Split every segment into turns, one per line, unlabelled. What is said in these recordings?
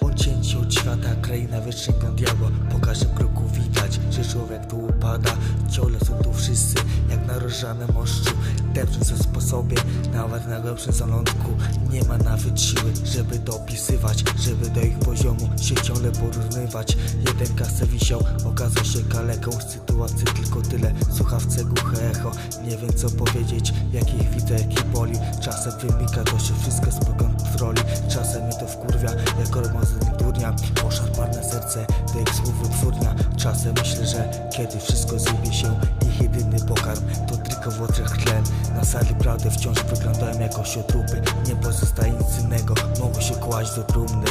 Odcięci od świata, kraina wytrzęga diabła. Po każdym kroku widać, że człowiek tu upada. Ciągle są tu wszyscy, jak na rozżanym oszczu Depcząc o sposobie, nawet na głębszym zalądku Nie ma nawet siły, żeby dopisywać Żeby do ich poziomu się ciągle porównywać. Jeden kasę wisiał, okazał się kaleką Sytuacji tylko tyle, słuchawce głuche echo Nie wiem co powiedzieć, jak ich widzę, jak ich boli. Czasem wymika to się wszystko z kontroli Czasem mnie to wkurwia, jak ormazyn durnia. Poszarpane serce, to ich słów wytwórnia. Czasem myślę, że kiedy wszystko zjebie się Ich jedyny pokarm to tylko w oczach tlen. Na sali prawdę wciąż wyglądałem jako trupy Nie pozostaje nic innego, mogą się kłaść do trumny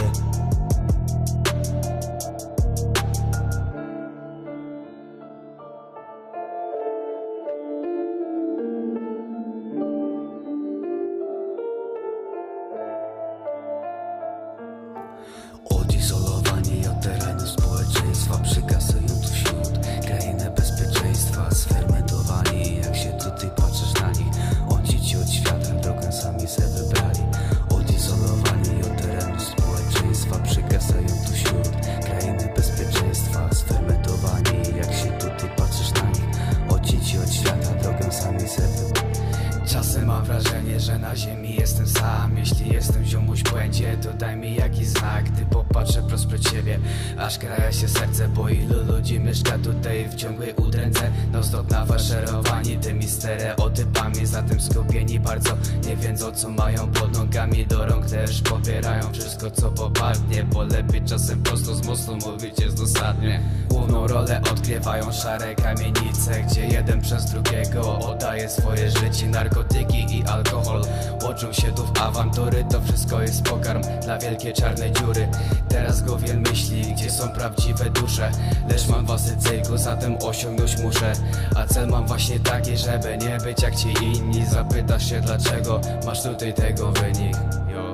wrażenie, że na ziemi jestem sam. Jeśli jestem ziomuś błędzie, to daj mi jakiś znak. Gdy popatrzę prosto przed siebie, aż kraja się serce Bo ilu ludzi mieszka tutaj w ciągłej udręce. No stop nafaszerowani tymi stereotypami Zatem skupieni bardzo, nie wiedzą co mają pod nogami Do rąk też pobierają wszystko co popadnie Bo lepiej czasem prosto z mostu mówić jest dosadnie. Główną rolę odgrywają szare kamienice Gdzie jeden przez drugiego oddaje swoje życie. Narkotyki i alkohol. Łoczą się tu w awantury To wszystko jest pokarm dla wielkiej czarnej dziury. Teraz głowie myśli, gdzie są prawdziwe dusze. Lecz mam własny cykl, zatem osiągnąć muszę. A cel mam właśnie taki, żeby nie być jak ci inni. Zapytasz się dlaczego, masz tutaj tego wynik? Yo.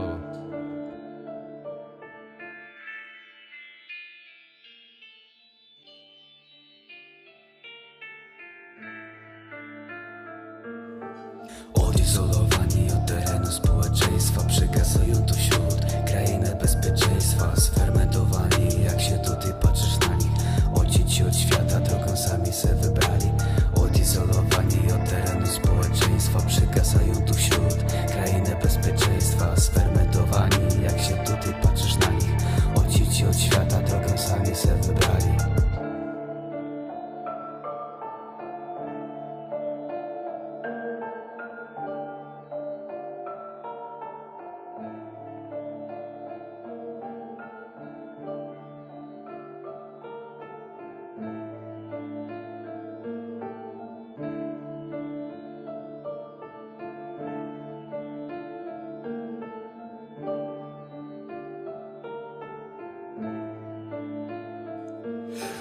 Odizolowani od terenu społeczeństwa Przygasują tu wśród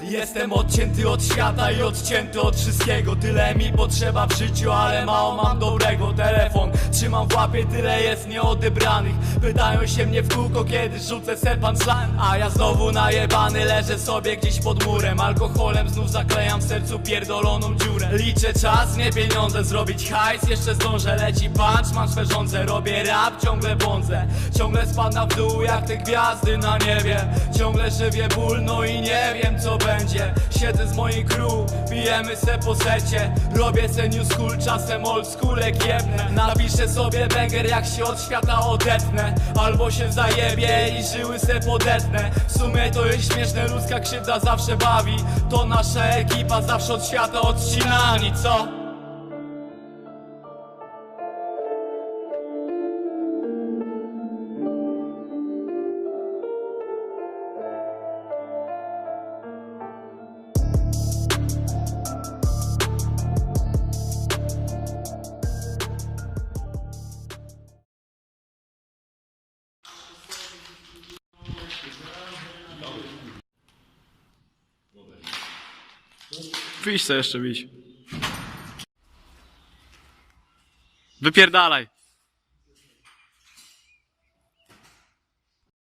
Jestem odcięty od świata i odcięty od wszystkiego. Tyle mi potrzeba w życiu, ale mało mam dobrego. Telefon trzymam w łapie, tyle jest nieodebranych. Pytają się mnie w kółko, kiedy rzucę se punchline A ja znowu najebany leżę sobie gdzieś pod murem. Alkoholem znów zaklejam w sercu pierdoloną dziurę. Liczę czas, nie pieniądze, zrobić hajs. Jeszcze zdążę, leci punch, mam swe żądze Robię rap, ciągle błądzę. Ciągle spadam w dół jak te gwiazdy na niebie. Ciągle żywię ból, no i nie wiem co będzie. Siedzę z moim crew, pijemy se po secie. Robię se new school, czasem old schoolek jebnę. Napiszę sobie banger jak się od świata odetnę. Albo się zajebie i żyły se podetnę. W sumie to jest śmieszne, ludzka krzywda zawsze bawi. To nasza ekipa zawsze od świata odcinani, co?
Wyjść co jeszcze bić. Wypierdalaj.